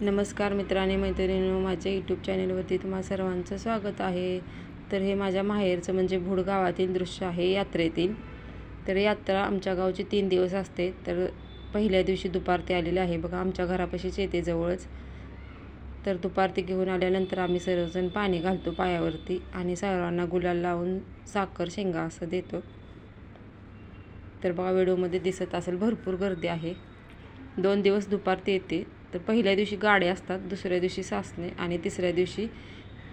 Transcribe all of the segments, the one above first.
नमस्कार मित्रांनी मैत्रिणींनो माझ्या यूट्यूब चॅनलवरती तुम्हा सर्वांचं स्वागत आहे. तर हे माझ्या माहेरचं म्हणजे भूड गावातील दृश्य आहे यात्रेतील. तर यात्रा आमच्या गावची तीन दिवस असते. तर पहिल्या दिवशी दुपार ते आलेले आहे. बघा आमच्या घरापाशीच येते जवळच. तर दुपार ते घेऊन आल्यानंतर आम्ही सर्वजण पाणी घालतो पायावरती आणि सर्वांना गुलाल लावून साखर शेंगा असं देतो. तर बघा व्हिडिओमध्ये दिसत असेल भरपूर गर्दी आहे. दोन दिवस दुपार ते येते. तर पहिल्या दिवशी गाड्या असतात दुसऱ्या दिवशी सासणे आणि तिसऱ्या दिवशी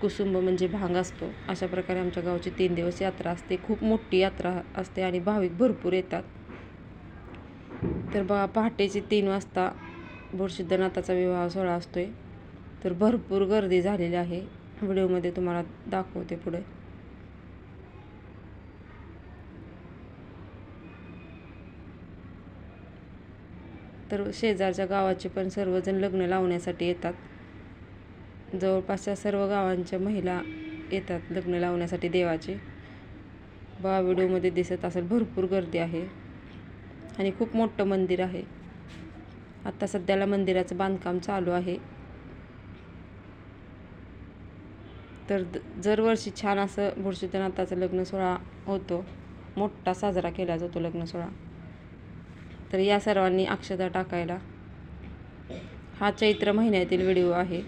कुसुंब म्हणजे भांग असतो. अशा प्रकारे आमच्या गावची तीन दिवस यात्रा असते. खूप मोठी यात्रा असते आणि भाविक भरपूर येतात. तर बघा पहाटेचे तीन वाजता बुरसिद्धनाथाचा विवाह सोहळा असतोय. तर भरपूर गर्दी झालेली आहे. व्हिडिओमध्ये तुम्हाला दाखवते पुढे. तर शेजारच्या गावाचे पण सर्वजण लग्न लावण्यासाठी येतात. जवळपासच्या सर्व गावांच्या महिला येतात लग्न लावण्यासाठी देवाचे. बा व्हिडिओमध्ये दिसत असेल भरपूर गर्दी आहे आणि खूप मोठं मंदिर आहे. आता सध्याला मंदिराचं बांधकाम चालू आहे. तर द दरवर्षी छान असं बुरशीतनाथाचं लग्न सोहळा होतो. मोठा साजरा केला जातो लग्न सोहळा. तर या सर्वांनी अक्षता टाकायला. हा चैत्र महिन्यातील व्हिडिओ आहे.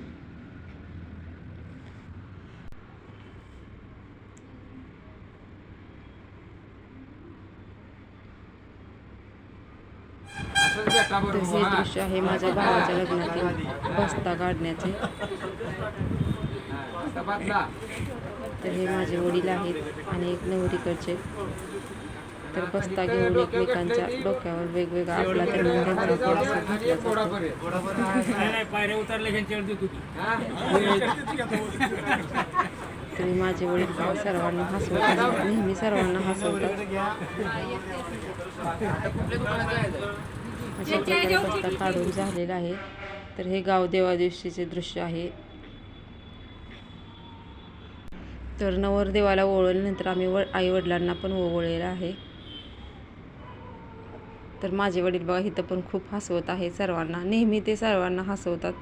तर हे दृश्य आहे माझ्या भावाच्या लग्नातील बस्ता काढण्याचे. तर हे माझे वडील आहेत आणि एक नवरीकडचे. तर बस्ता घेऊन एकमेकांच्या डोक्यावर वेगवेगळा आपला तर तरी माझे वडील सर्वांना हसवतात. नेहमी सर्वांना हसवतात. अशा प्रकारे बस्ता काढून झालेला आहे. तर हे गाव देवा दिवशीचे दृश्य आहे. तर नवरदेवाला ओवळल्यानंतर आम्ही व आई वडिलांना पण ओवळलेलं आहे. तर माझे वडील बघा इथं पण खूप हसवत आहे सर्वांना. नेहमी ते सर्वांना हसवतात.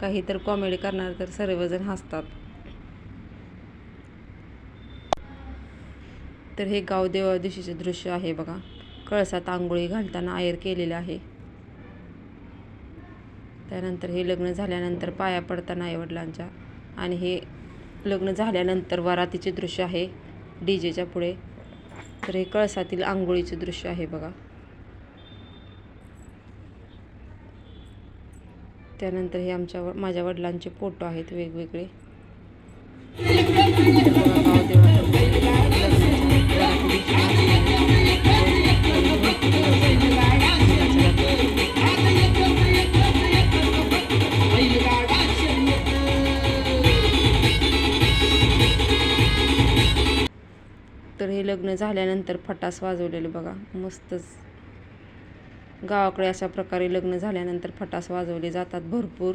काही तर कॉमेडी करणार तर सर्वजण हसतात. तर हे गाव देवा दिवशीचे दृश्य आहे बघा. कळसात आंघोळी घालताना आयर केलेलं आहे. त्यानंतर हे लग्न झाल्यानंतर पाया पडताना आईवडिलांच्या आणि हे लग्न झाल्यानंतर वरातीचे दृश्य आहे. डी जेच्या पुढे. तर हे कळसातील आंघोळीचे दृश्य आहे बघा. त्यानंतर हे आमच्या व- माझ्या वडिलांचे फोटो आहेत वेगवेगळे. तर हे लग्न झाल्यानंतर फटास वाजवलेलं बघा. मस्तच. गावाकडे अशा प्रकारे लग्न झाल्यानंतर फटास वाजवले जातात भरपूर.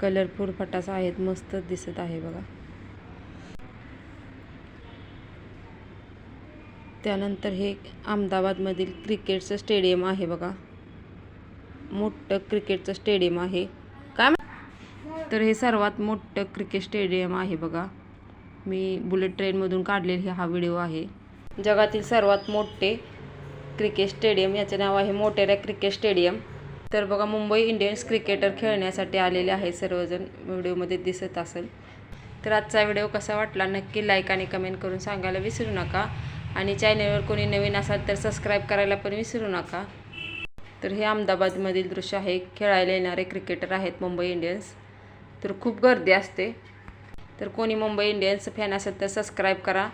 कलरफुल फटास आहेत मस्त दिसत आहे बघा. त्यानंतर हे अहमदाबादमधील क्रिकेटचं स्टेडियम आहे बघा. मोठं क्रिकेटचं स्टेडियम आहे. काय तर हे सर्वात मोठं क्रिकेट स्टेडियम आहे बघा. मी बुलेट ट्रेनमधून काढलेली हा व्हिडिओ आहे. जगातील सर्वात मोठे क्रिकेट स्टेडियम याचे नाव आहे मोटेरा क्रिकेट स्टेडियम. तर बघा मुंबई इंडियन्स क्रिकेटर खेळण्यासाठी आलेले आहे सर्वजण. व्हिडिओमध्ये दिसत असेल. तर आजचा व्हिडिओ कसा वाटला? नक्की लाईक आणि कमेंट करून सांगायला विसरू नका. आणि चॅनलवर कोणी नवीन असाल तर सबस्क्राईब करायला पण विसरू नका. तर हे अहमदाबादमधील दृश्य आहे. खेळायला येणारे क्रिकेटर आहेत मुंबई इंडियन्स. तर खूप गर्दी असते. तर कोणी मुंबई इंडियन्स फॅन असेल तर सबस्क्राईब करा.